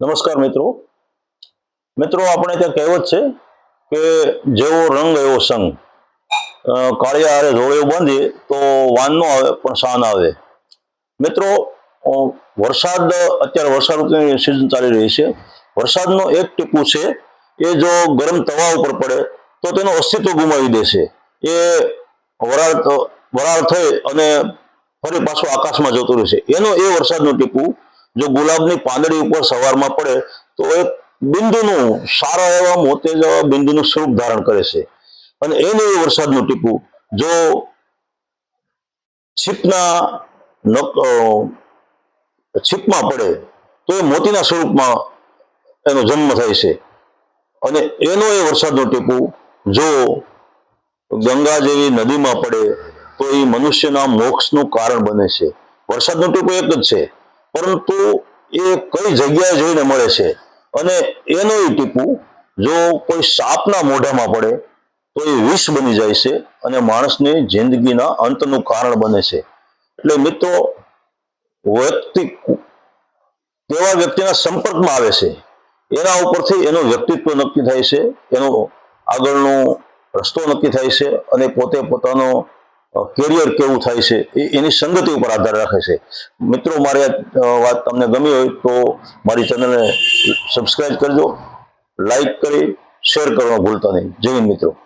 નમસ્કાર મિત્રો. મિત્રો, આપણે ત્યાં કહેવત છે કે જેવો રંગ એવો સંગ. કાળિયા હારે ધોળિયો બાંધીએ તો વાન ન આવે, પણ શાન આવે. મિત્રો વરસાદ, અત્યારે વરસાદ ઋતુની સિઝન ચાલી રહી છે. વરસાદનો એક ટીપું છે એ જો ગરમ તવા ઉપર પડે, તો તેનું અસ્તિત્વ ગુમાવી દેશે. એ વરાળ વરાળ થઈ અને ફરી પાછું આકાશમાં જતું રહેશે. એનો એ વરસાદનું ટીપું જો ગુલાબની પાંદડી ઉપર સવારમાં પડે, તો એ બિંદુનું સારા એવા મોતે જેવા બિંદુનું સ્વરૂપ ધારણ કરે છે. અને એને એ વરસાદનું ટીપું, જો છીપના છીપમાં પડે, તો એ મોતીના સ્વરૂપમાં એનો જન્મ થાય છે. અને એનો એ વરસાદનું ટીપું, જો ગંગા જેવી નદીમાં પડે, તો એ મનુષ્યના મોક્ષનું કારણ બને છે. વરસાદનું ટીપું એક જ છે. પરંતુ એ કઈ જગ્યાએ જઈને મળે છે? અને એનો ટીપું, જો કોઈ સાપના મોઢામાં પડે, તો એ વિષ બની જાય છે અને માણસની જિંદગીના અંતનું કારણ બને છે. એટલે મિત્રો વ્યક્તિ કેવા વ્યક્તિના સંપર્કમાં આવે છે, એના ઉપરથી એનું વ્યક્તિત્વ નક્કી થાય છે, એનો આગળનો રસ્તો નક્કી થાય છે અને પોતે પોતાનો કેરિયર કેવું થાય છે, એ, એની સંગતિ ઉપર આધાર રાખે છે. મિત્રો, મારી આ વાત તમને ગમી હોય તો મારી ચેનલને સબસ્ક્રાઈબ કરજો લાઈક કરી શેર કરવાનું ભૂલતા નહીં. જય હિન્દ મિત્રો.